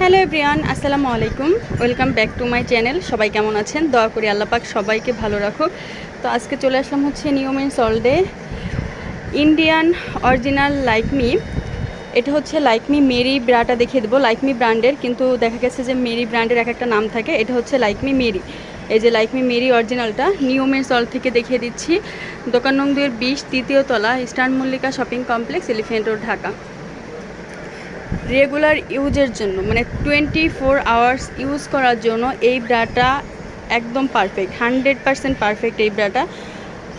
Hello everyone, আসসালামু আলাইকুম। Welcome back to my channel. সবাই কেমন আছেন? দয়া করি আল্লাপাক সবাইকে ভালো রাখো তো আজকে চলে আসলাম হচ্ছে Newman's all day Indian original like me এটা হচ্ছে লাইক মি মেরি ব্রাটা দেখিয়ে দেবো। লাইক মি ব্র্যান্ডের কিন্তু দেখা গেছে যে মেরি ব্র্যান্ডের এক একটা নাম থাকে। এটা হচ্ছে লাইক মি মেরি এই যে লাইক মি মেরি অরিজিনালটা নিউমেন্স অল থেকে দেখিয়ে দিচ্ছি। দোকান নং দুয়ের বিশ, তৃতীয় তলা, eastern Mallika shopping complex elephant road Dhaka. Regular ইউজের জন্য মানে টোয়েন্টি ফোর আওয়ার্স ইউজ করার জন্য এই ব্রাটা একদম পারফেক্ট হান্ড্রেড পারসেন্ট পারফেক্ট এই ব্রাটা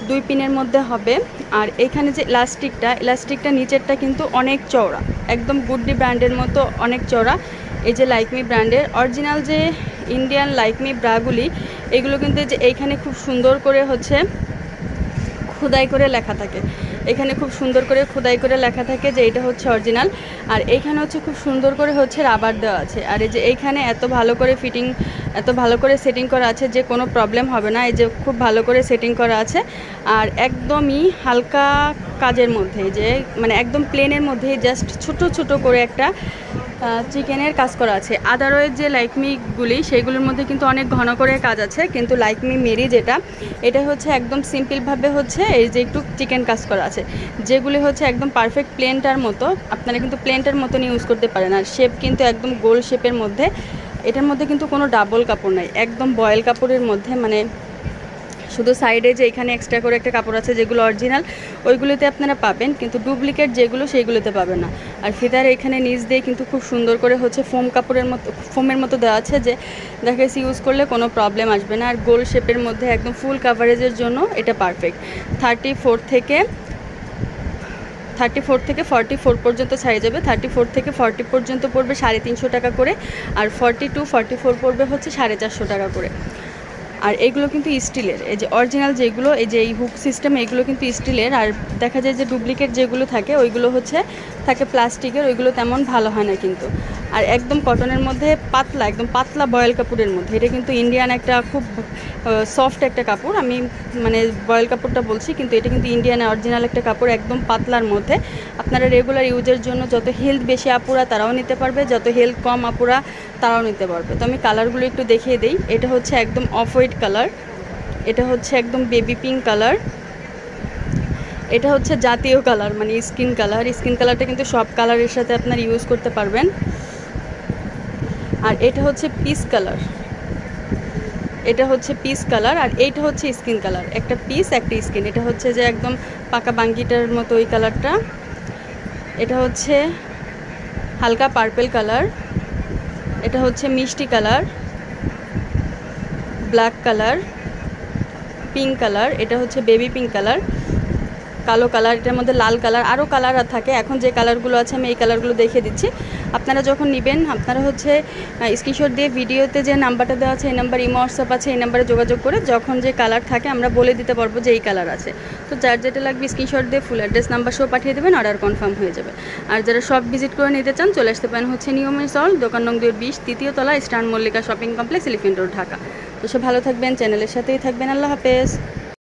দুই পিনের মধ্যে হবে। আর এখানে যে ইলাস্টিকটা ইলাস্টিকটা নিচেরটা কিন্তু অনেক চওড়া, একদম গুড্ডি ব্র্যান্ডের মতো অনেক চওড়া। এই যে লাইকমি ব্র্যান্ডের অরিজিনাল যে ইন্ডিয়ান লাইকমি ব্রাগুলি, এগুলো কিন্তু যে এইখানে খুব সুন্দর করে হচ্ছে খোদাই করে লেখা থাকে। এখানে খুব সুন্দর করে খোদাই করে লেখা থাকে যে এটা হচ্ছে অরিজিনাল। আর এইখানে হচ্ছে খুব সুন্দর করে হচ্ছে রাবার দেওয়া আছে। আর এই যে এইখানে এত ভালো করে ফিটিং এত ভালো করে সেটিং করা আছে যে কোনো প্রবলেম হবে না। এই যে খুব ভালো করে সেটিং করা আছে। আর একদমই হালকা কাজের মধ্যে, যে মানে একদম প্লেনের মধ্যে জাস্ট ছোট ছোট করে একটা চিকেনের কাজ করা আছে। আদারওয়াইজ যে লাইকমিগুলি সেইগুলোর মধ্যে কিন্তু অনেক ঘন করে কাজ আছে, কিন্তু লাইকমি মেরি যেটা, এটা হচ্ছে একদম সিম্পলভাবে হচ্ছে এই যে একটু চিকেন কাজ করা আছে। যেগুলি হচ্ছে একদম পারফেক্ট প্লেনটার মতো, আপনারা কিন্তু প্লেনটার মতন ইউজ করতে পারেন। আর শেপ কিন্তু একদম গোল শেপের মধ্যে, এটার মধ্যে কিন্তু কোনো ডাবল কাপড় নাই, একদম বয়েল কাপড়ের মধ্যে মানে শুধু সাইডে যে এখানে এক্সট্রা করে একটা কাপড় আছে যেগুলো অরিজিনাল ওইগুলোতে আপনারা পাবেন, কিন্তু ডুপ্লিকেট যেগুলো সেইগুলোতে পাবেন না। আর ফিতার এখানে নিচ দিয়ে কিন্তু খুব সুন্দর করে হচ্ছে ফোম কাপড়ের মতো ফোমের মতো দেওয়া আছে যে দেখা গেছে ইউজ করলে কোনো প্রবলেম আসবে না। আর গোল শেপের মধ্যে একদম ফুল কাভারেজের জন্য এটা পারফেক্ট থার্টি ফোর থেকে থার্টি ফোর থেকে ফর্টি ফোর পর্যন্ত ছাড়িয়ে যাবে। থার্টি ফোর থেকে ফর্টি পর্যন্ত পড়বে সাড়ে তিনশো টাকা করে, আর ফর্টি টু ফর্টি ফোর পড়বে হচ্ছে সাড়ে চারশো টাকা করে। আর এগুলো কিন্তু স্টিলের। এই যে অরিজিনাল যেগুলো, এই যে এই হুক সিস্টেম এগুলো কিন্তু স্টিলের। আর দেখা যায় যে ডুপ্লিকেট যেগুলো থাকে, ওইগুলো হচ্ছে, থাকে প্লাস্টিকের ওইগুলো তেমন ভালো হয় না কিন্তু। আর একদম কটনের মধ্যে পাতলা, একদম পাতলা বয়েল কাপড়ের মধ্যে। এটা কিন্তু ইন্ডিয়ান একটা খুব সফট একটা কাপড়। আমি মানে বয়েল কাপড়টা বলছি, কিন্তু এটা কিন্তু ইন্ডিয়ান অরিজিনাল একটা কাপড় একদম পাতলার মধ্যে। আপনারা রেগুলার ইউজের জন্য যত হেলথ বেশি আপুরা, তারাও নিতে পারবে। যত হেলথ কম আপুরা, তারাও নিতে পারবে। তো আমি কালারগুলো একটু দেখিয়ে দিই। এটা হচ্ছে একদম অফ হোয়াইট কালার এটা হচ্ছে একদম বেবি পিঙ্ক কালার এটা হচ্ছে জাতীয় কালার মানে স্কিন কালার স্কিন কালারটা কিন্তু সব কালারের সাথে আপনার ইউজ করতে পারবেন। আর এটা হচ্ছে পিস কালার এটা হচ্ছে পিস কালার আর এইটা হচ্ছে স্কিন কালার একটা পিস একটা স্কিন এটা হচ্ছে যে একদম পাকা বাঙ্গিটার মতো ওই কালারটা এটা হচ্ছে হালকা পার্পেল কালার এটা হচ্ছে মিষ্টি colour black colour pink colour এটা হচ্ছে বেবি পিঙ্ক কালার কালো কালার এটার মধ্যে লাল কালার আরও কালার থাকে। এখন যে কালারগুলো আছে, আমি এই কালারগুলো দেখিয়ে দিচ্ছি। আপনারা যখন নেবেন, আপনারা হচ্ছে স্ক্রিনশট দিয়ে ভিডিওতে যে নাম্বারটা দেওয়া আছে, এই নাম্বার ইমো হোয়াটসঅ্যাপ আছে, এই নাম্বারে যোগাযোগ করে যখন যে কালার থাকে, আমরা বলে দিতে পারব যে এই কালার আছে। তো যার যেটা লাগবে স্ক্রিনশট দিয়ে ফুল অ্যাড্রেস নাম্বার সহ পাঠিয়ে দেবেন অর্ডার কনফার্ম হয়ে যাবে। আর যারা সব ভিজিট করে নিতে চান, চলে আসতে পারেন হচ্ছে নিয়মের সল দোকান নং দুই বিশ, তৃতীয় তলা, star Mallika shopping complex elephant road Dhaka. তো সব ভালো থাকবেন চ্যানেলের সাথেই থাকবেন, আল্লাহ হাফেজ।